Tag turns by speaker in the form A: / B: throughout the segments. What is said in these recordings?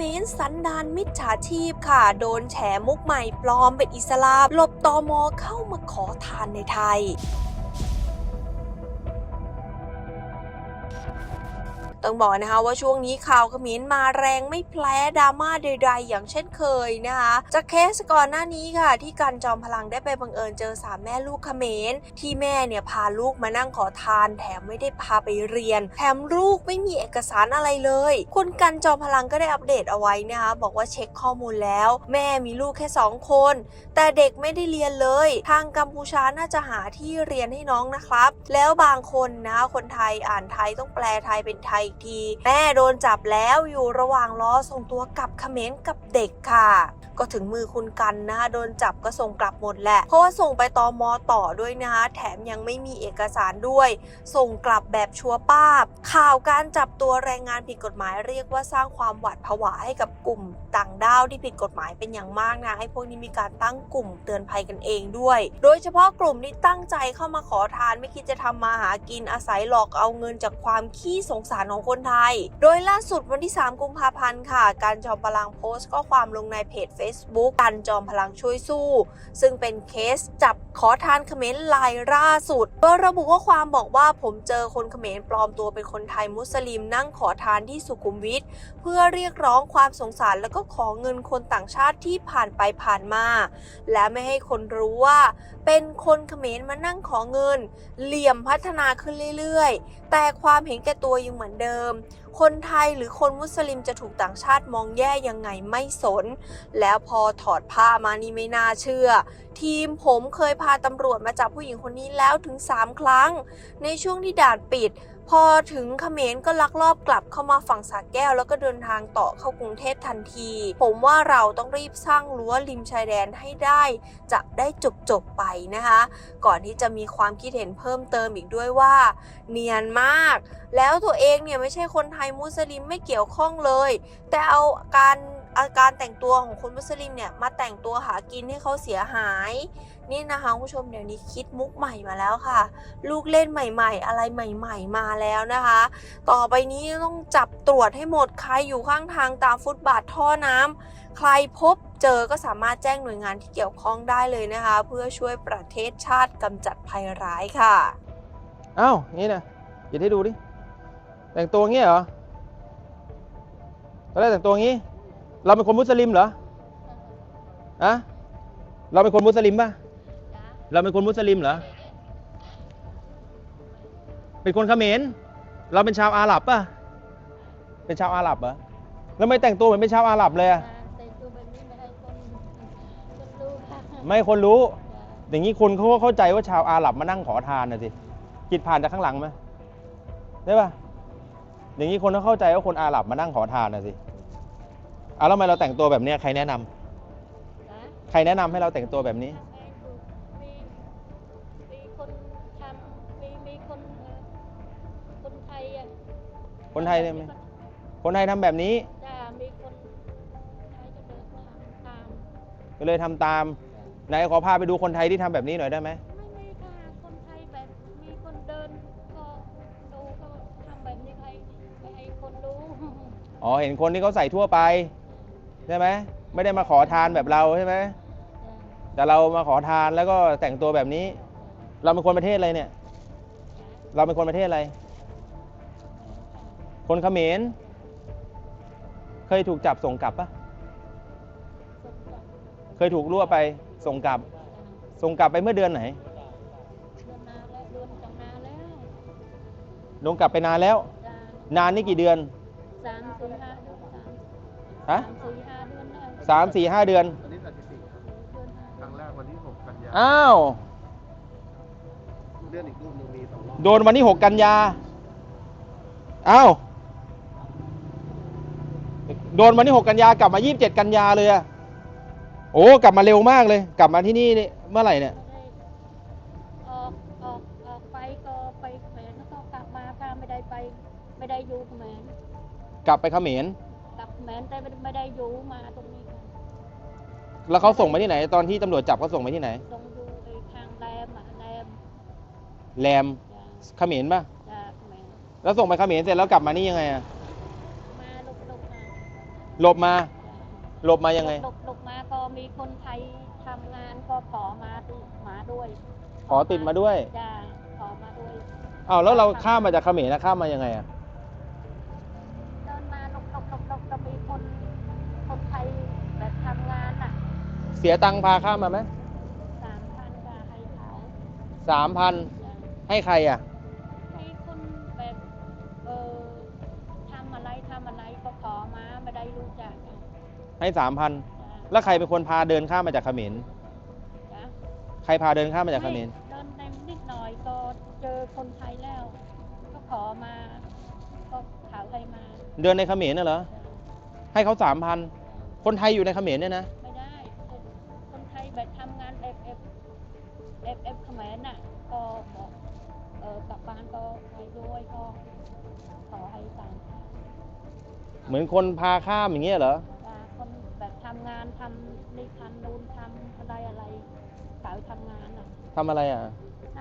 A: มรสันดานมิจฉาชีพค่ะ โดนแฉมุกใหม่ปลอมเป็นอิสลามหลบตอมอเข้ามาขอทานในไทย ต้องบอกนะคะว่าช่วงนี้ข่าวเขมรมาแรงไม่แพ้ดราม่าใดๆ อย่างเช่นเคยนะคะจากเคสก่อนหน้านี้ค่ะ ที่กันจอมพลังได้ไปบังเอิญเจอสามแม่ลูกเขมรที่แม่เนี่ยพาลูกมานั่งขอทาน แถมไม่ได้พาไปเรียน แถมลูกไม่มีเอกสารอะไรเลย คุณกันจอมพลังก็ได้อัปเดตเอาไว้นะคะบอกว่าเช็คข้อมูลแล้ว แม่มีลูกแค่สองคน แต่เด็กไม่ได้เรียนเลย ทางกัมพูชาน่าจะหาที่เรียนให้น้องนะครับ แล้วบางคนนะคะคนไทยอ่านไทยต้องแปลไทยเป็นไทยอีกที แม่โดนจับแล้วอยู่ระหว่างรอส่งตัวกลับเขมรกับเด็กค่ะ ก็ถึงมือคุณกันนะคะโดนจับก็ส่งกลับหมดแหละ เพราะว่าส่งไปตอมอต่อด้วยนะคะแถมยังไม่มีเอกสารด้วย ส่งกลับแบบชัวป้าบ ข่าวการจับตัวแรงงานผิดกฎหมายเรียกว่าสร้างความหวาดผวาให้กับกลุ่มต่างด้าวที่ผิดกฎหมายเป็นอย่างมากนะให้พวกนี้มีการตั้งกลุ่มเตือนภัยกันเองด้วย โดยเฉพาะกลุ่มที่ตั้งใจเข้ามาขอทานไม่คิดจะทำมาหากินอาศัยหลอกเอาเงินจากความขี้สงสารของคนไทย โดยล่าสุดวันที่ 3 กุมภาพันธ์ค่ะ การจอมพลังโพสต์ข้อความลงในเพจ Facebook การจอมพลังช่วยสู้ ซึ่งเป็นเคสจับขอทานเขมรลายล่าสุดโดยระบุข้อความบอกว่าผมเจอคนเขมรปลอมตัวเป็นคนไทยมุสลิมนั่งขอทานที่สุขุมวิทเพื่อเรียกร้องความสงสารแล้วก็ขอเงินคนต่างชาติที่ผ่านไปผ่านมา และไม่ให้คนรู้ว่า เป็นคนเขมรมานั่งขอเงิน เหลี่ยมพัฒนาขึ้นเรื่อยๆ แต่ความเห็นแก่ตัวยังเหมือนเดิมคนไทยหรือคนมุสลิมจะถูกต่างชาติมองแย่ยังไงไม่สน แล้วพอถอดผ้ามานี่ไม่น่าเชื่อ ทีมผมเคยพาตำรวจมาจับผู้หญิงคนนี้แล้วถึง 3 ครั้ง ในช่วงที่ด่านปิด พอถึงเขมรก็ลักลอบกลับเข้ามาฝั่งสาแก้ว แล้วก็เดินทางต่อเข้ากรุงเทพทันที ผมว่าเราต้องรีบสร้างรั้วริมชายแดนให้ได้ จะได้จบจบๆไปนะคะ ก่อนที่จะมีความคิดเห็นเพิ่มเติมอีกด้วยว่า เนียนมาก แล้วตัวเองเนี่ยไม่ใช่คนไทยมุสลิมไม่เกี่ยวข้องเลย แต่เอาการ อาการแต่งตัวของคนมุสลิมเนี่ยมาแต่งตัวหากินให้เขาเสียหาย นี่นะคะคุณผู้ชมเดี๋ยวนี้คิดมุกใหม่มาแล้วค่ะ ลูกเล่นใหม่ ๆ อะไรใหม่ ๆ มาแล้วนะคะ ต่อไปนี้ต้องจับตรวจให้หมดใครอยู่ข้างทางตามฟุตบาทท่อน้ำใครพบเจอก็สามารถแจ้งหน่วยงานที่เกี่ยวข้องได้เลยนะคะ เพื่อช่วยประเทศชาติกำจัดภัยร้ายค่ะ
B: อ้าวงี้นะหยิบให้ดูดิแต่งตัวงี้เหรอตอนแรกแต่งตัวงี้ เราเป็นคนมุสลิมเหรออะเราเป็นคนมุสลิมป่ะ เราเป็นคนมุสลิมเหรอ เป็นคนเขมร เราเป็นชาวอาหรับป่ะ เป็นชาวอาหรับเหรอ แล้วไม่แต่งตัวเหมือนเป็นชาวอาหรับเลยอะ
C: แต่งตัวแบบนี้ไม่ให้คนคนดูค่ะ
B: ไม่ให้คนรู้ อย่างนี้คนเขาก็เข้าใจว่าชาวอาหรับมานั่งขอทานนะสิกิดผ่านจากข้างหลังไหมได้ป่ะ อย่างนี้คนก็เข้าใจว่าคนอาหรับมานั่งขอทานนะสิ เอาแล้วทำไมเราแต่งตัวแบบเนี้ยใครแนะนำ
C: นะ
B: ใครแนะนำให้เราแต่งตัวแบบนี้
C: ทำเองดูมีมีคนทำมีมีคนเอ่อคนไทยอะ
B: คนไทยเนี่ยไหมคนไทยทำแบบนี้
C: จ้ามีคนไทยก็เดินมาทำตาม
B: ก็เลยทำตามไหนขอพาไปดูคนไทยที่ทำแบบนี้หน่อยได้ไหม
C: ไม่มีค่ะคนไทยแบบมีคนเดินก็ดูก็ทำแบบนี้ใครไม่ให้คนดู
B: อ๋อเห็นคนที่เขาใส่ทั่วไป ใช่ไหมไม่ได้มาขอทานแบบเราใช่ไหมแต่เรามาขอทานแล้วก็แต่งตัวแบบนี้ เราเป็นคนประเทศอะไรเนี่ย เราเป็นคนประเทศอะไร คนเขมรเคยถูกจับส่งกลับปะเคยถูกรั่วไปส่งกลับ ส่งกลับไปเมื่อเดือนไหน
C: เดือนนานแล้วเดือนจังนานแล้ว
B: ลงกลับไปนานแล้ว
C: จ้านา
B: นนี่กี่เดือน
C: สามสี่ห้าเดือนสาม
B: ฮะ
C: สามสี่ห้าเดือนแล้ว
B: สามสี่ห้าเดือน
D: อันนี้สถิติ
C: เดือนห้า
D: ครั้งแรกวันที่6กันยา
B: อ้าว
D: เลื่อนอีกรูปหนึงมีสองรอบ
B: โดนวันที่หกกันยาอ้าว โดนวันที่หกกันยากลับมายี่สิบเจ็ดกันยาเลยอะโอ้ กลับมาเร็วมากเลย กลับมาที่นี่นี่เมื่อไหร่เนี่ย
C: ออกออกออกไปก็ไปแขวนแล้วก็กลับมาค่ะไม่ได้ไป ไม่ได้อยู่แขมน
B: กลับไปเขมร
C: กลับ แขมนแต่ไม่ไม่ได้อยู่มาตรงนี้ค่ะ
B: แล้วเขาส่งไปที่ไหน ตอนที่ตำรวจจับเขาส่งไปที่ไหน
C: ตรงอยู่ไอ้ทางแรมอะแรม
B: แรม
C: จ้า
B: เขมรป่ะ
C: จ้าแขมน
B: แล้วส่งไปเขมรเสร็จแล้วกลับมานี่ยังไงอะ
C: มาลุกลุกมา
B: มหลบมาหลบมายังไง
C: หลบหลบมาก็มีคนไทยทำงานก็ขอมาดูมาด้วย
B: ขอติดมาด้วย
C: จ้าขอมาด้วย
B: อ้าวแล้วเราข้ามมาจากเขมรนะข้ามมายังไงอะ
C: เดินมาหลบหลบหลบหลบก็มีคนคนไทยแบบทำงานอะ
B: เสียตังค์พาข้ามมาไหม
C: สามพันก็ให้เขา
B: สามพัน
C: จ้ะ
B: ให้ใครอะ
C: ให้คนแบบเออทำอะไรทำอะไรก็ขอมาไม่ได้รู้จักอะ
B: ให้สามพัน
C: จ้ะ
B: แล้วใครเป็นคนพาเดินข้ามมาจากเขมร
C: จ้ะ
B: ใครพาเดินข้ามมาจากเขมร
C: เดินได้นิดหน่อยก็เจอคนไทยแล้ว ก็ขอมา ก็เขาให้มา
B: เดินในเขมรน่ะเหรอให้เขาสามพันคนไทยอยู่ในเขมรเนี่ยนะ
C: เอฟเอฟเขมรน่ะก็บอกเออกลับบ้านก็ไปด้วยก็ขอให้ตาม
B: เหมือนคนพาข้ามอย่างเงี้ยเหรอ
C: ว่าคนแบบทำงานทำนี่ทำนู่นทำอะไรอะไรเขาทำงานอะ
B: ทำอะไรอะ
C: ท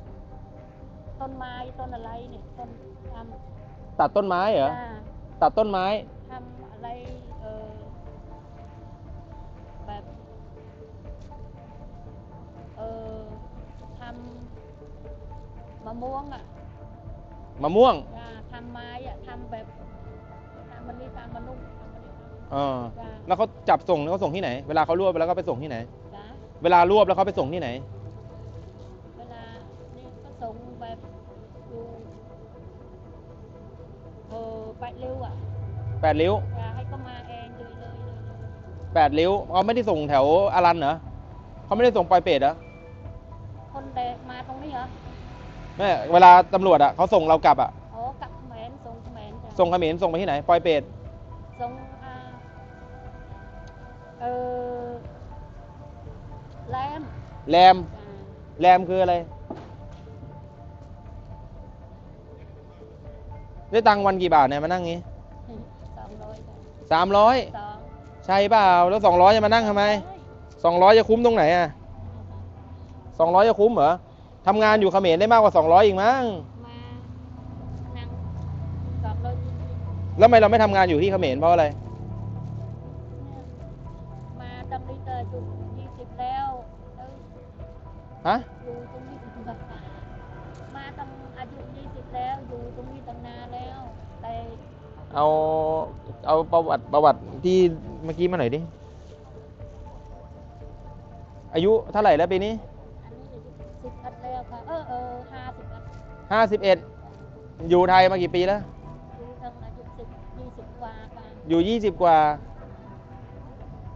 C: ำต้นไม้ต้นอะไรเนี่ยต้นทำ
B: ตัดต้นไม้เหรอ
C: อ่า
B: ตัดต้นไม้
C: ทำอะไระม่วงอะ
B: มะม่วง
C: อ่าทำไม้อะทำแบบทำมันนี่ทำมันนุ่มทำมันนี่ท
B: เออำ
C: จ้า
B: แล้วเขาจับส่งแล้วเขาส่งที่ไหน เวลาเขารวบไปแล้วก็ไปส่งที่ไหน
C: จ้า
B: เวลารวบแล้วเขาไปส่งที่ไหน
C: เวลานี่ก็ส่งแบบอยู่เออไปเร็วอะ
B: แปดริ้ว
C: อย่าให้ก็มาเองเลยเลยเลยเลย
B: แปดริ้วเขาไม่ได้ส่งแถวอารันเหรอเขาไม่ได้ส่งปลอยเป็ดเหรอ
C: คนเด็กมาตรงนี้เหรอ
B: แม่เวลาตำรวจอะเขาส่งเรากลับอะ
C: โอ้กลับเขมรส่งเขมรจ้ะ
B: ส่งเขมรส่งไปที่ไหนปลอยเป็ด
C: ส่งอ่าเออแรม
B: แรม
C: จ้ะ
B: แรมคืออะไร ได้ตังค์วันกี่บาทเนี่ยมานั่งงี้
C: สองร้อยจ้ะ
B: สามร้อย
C: สอง
B: ใช่เปล่าแล้วสองร้อยจะมานั่งทำไมสองร้อยจะคุ้มตรงไหนอะสองร้อยจะคุ้มเหรอ ทำงานอยู่เขมรได้มากกว่าสองร้อยอีกมั้ง
C: มานั่งสองร้อยยี่สิบ
B: แล้วทำไมเราไม่ทำงานอยู่ที่เขมรเพราะอะไร
C: เนี่ยมาตั้งนี้เจอจุดยี่สิบแล้ว แล้ว
B: ฮะ
C: อยู่ตรงนี้แบบมาตั้งอายุยี่สิบแล้ว อยู่ตรงนี้ตั้งนานแล้ว แต่
B: เอา เอาประวัติประวัติที่เมื่อกี้มาหน่อยดิ อายุเท่าไหร่แล้วปีนี้
C: อันนี้ ห้าสิบ
B: เอ็ดอยู่ไทยมากี่ปีแล้ว
C: อยู่ตั้งอายุสิบยี่สิบกว่าค่ะ
B: อยู่ยี่สิบกว่า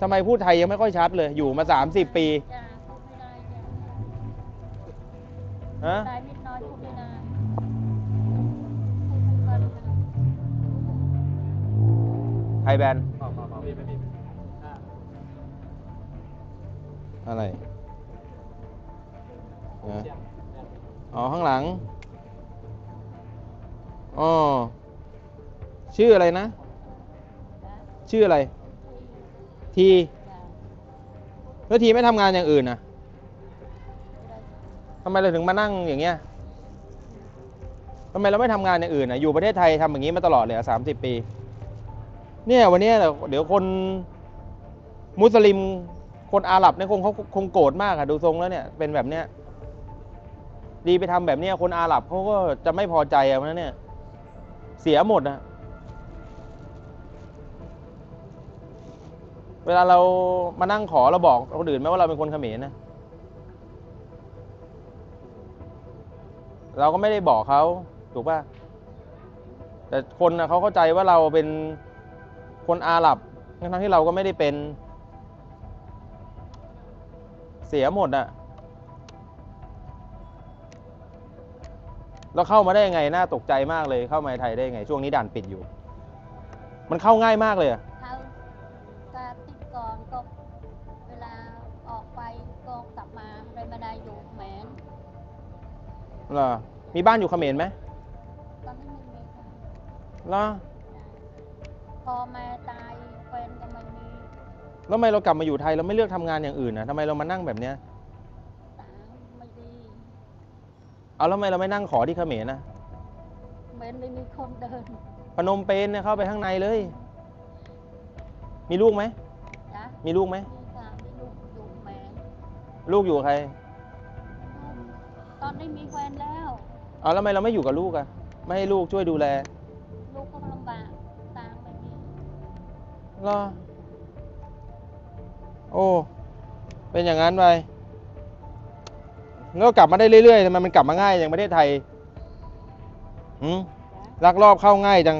B: ทำไมพูดไทยยังไม่ค่อยชัดเลย อยู่มาสามสิบปี
C: จ้าพูดไม่ได้จ้ะ
B: ฮะ
C: ได้นิดน้อยพูดไม่ได้พูดไม่ค่อยได้
B: ไทยแบนด์
D: ขอขอขอพี่ไม่มีอ่า
B: อะไรนะ
D: เสียง
B: อ๋อ ข้างหลัง อ๋อชื่ออะไรนะ ชื่ออะไร ทีแล้วทีไม่ทำงานอย่างอื่นนะทำไมเราถึงมานั่งอย่างเงี้ยทำไมเราไม่ทำงานอย่างอื่นนะอยู่ประเทศไทยทำอย่างนี้มาตลอดเลยสามสิบปี เนี่ยวันนี้เดี๋ยวคนมุสลิมคนอาหรับเนี่ยคงเขาคงโกรธมากอะดูทรงแล้วเนี่ยเป็นแบบเนี้ยดีไปทำแบบเนี้ยคนอาหรับเขาก็จะไม่พอใจอะนะเนี่ย เสียหมดอะเวลาเรามานั่งขอเราบอกคนอื่นไหมว่าเราเป็นคนเขมรนะ เราก็ไม่ได้บอกเขาถูกป่ะ แต่คนนะเขาเข้าใจว่าเราเป็นคนอาหรับทั้งที่เราก็ไม่ได้เป็น เสียหมดอะ เราเข้ามาได้ยังไงน่าตกใจมากเลยเข้ามาในไทยได้ยังไง ช่วงนี้ด่านปิดอยู่ มันเข้าง่ายมากเลยอะ
C: เขาการติดก่อนก็เวลาออกไปก็กลับมาไม่มาได้อยู่แหมน
B: เหรอมีบ้านอยู่เขมรไหม
C: ตอนนี้ไม่มีค่ะ
B: เหรอ
C: พอแม่ตายแฟนก็ไม่มี
B: แล้วทำไมเรากลับมาอยู่ไทยเราไม่เลือกทำงานอย่างอื่นนะทำไมเรามานั่งแบบเนี้ย
C: ตาไม่ดี
B: เอาแล้วทำไมเราไม่นั่งขอที่เขมรนะ
C: เหมือนไม่มีคนเดิน
B: พนมเปญเนี่ยเข้าไปข้างในเลย มีลูกไหม
C: จ้ะ
B: มีลูกไหม
C: มีสามมีลูกอยู่แม่
B: ลูกอยู่กับใคร
C: ตอนนี้มีแฟนแล้ว
B: เอาแล้วทำไมเราไม่อยู่กับลูกอะไม่ให้ลูกช่วยดูแล
C: ลูกก็ลำบากตางค์ไม่มี
B: เหรอโอ้ เป็นอย่างนั้นไป แล้วก็กลับมาได้เรื่อยๆทำไมมันกลับมาง่ายอย่างประเทศไทยหืมลักลอบเข้าง่ายจัง